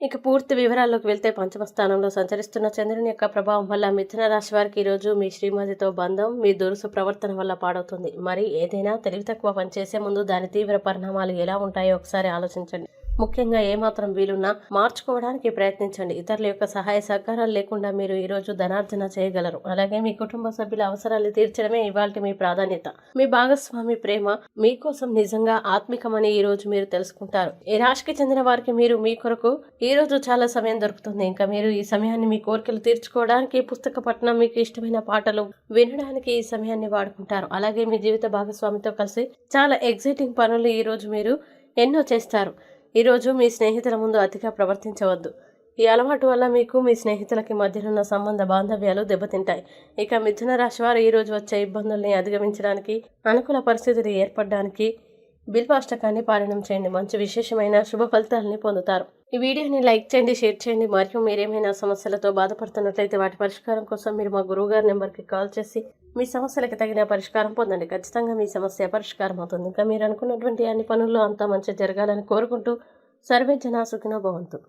ఇక పూర్తి వివరాల్లోకి వెళ్తే పంచమ స్థానంలో సంచరిస్తున్న చంద్రుని యొక్క ప్రభావం వల్ల మిథున రాశి వారికి ఈరోజు మీ శ్రీమతితో బంధం మీ దురుసు ప్రవర్తన వల్ల పాడవుతుంది. మరి ఏదైనా తెలివి తక్కువ పనిచేసే ముందు దాని తీవ్ర పరిణామాలు ఎలా ఉంటాయో ఒకసారి ఆలోచించండి. ముఖ్యంగా ఏమాత్రం వీలున్నా మార్చుకోవడానికి ప్రయత్నించండి. ఇతరుల యొక్క సహాయ సహకారాలు లేకుండా మీరు ఈరోజు ధనార్జన చేయగలరు. అలాగే మీ కుటుంబ సభ్యుల అవసరాలు తీర్చడమే ఇవాళ మీ ప్రాధాన్యత. మీ భాగస్వామి ప్రేమ మీకోసం నిజంగా ఆత్మికమని ఈ రోజు మీరు తెలుసుకుంటారు. ఈ రాశికి చెందిన వారికి మీరు మీ కొరకు ఈ రోజు చాలా సమయం దొరుకుతుంది. ఇంకా మీరు ఈ సమయాన్ని మీ కోరికలు తీర్చుకోవడానికి పుస్తక పఠనం మీకు ఇష్టమైన పాటలు వినడానికి ఈ సమయాన్ని వాడుకుంటారు. అలాగే మీ జీవిత భాగస్వామితో కలిసి చాలా ఎగ్జైటింగ్ పనులు ఈ రోజు మీరు ఎన్నో చేస్తారు. ఈరోజు మీ స్నేహితుల ముందు అతిగా ప్రవర్తించవద్దు. ఈ అలవాటు వల్ల మీకు మీ స్నేహితులకి మధ్యనున్న సంబంధ బాంధవ్యాలు దెబ్బతింటాయి. ఇక మిథున రాశి వారు ఈరోజు వచ్చే ఇబ్బందుల్ని అధిగమించడానికి అనుకూల పరిస్థితులు ఏర్పడడానికి బిల్వాష్టకాన్ని పాలనం చేయండి. మంచి విశేషమైన శుభ ఫలితాలని పొందుతారు. ఈ వీడియోని లైక్ చేయండి షేర్ చేయండి. మరియు మీరేమైనా సమస్యలతో బాధపడుతున్నట్లయితే వాటి పరిష్కారం కోసం మీరు మా గురువుగారి నెంబర్కి కాల్ చేసి మీ సమస్యలకు తగిన పరిష్కారం పొందండి. ఖచ్చితంగా మీ సమస్య పరిష్కారం అవుతుంది. ఇంకా మీరు అనుకున్నటువంటి అన్ని పనుల్లో అంతా మంచి జరగాలని కోరుకుంటూ సర్వే జనా సుఖినో భవంతు.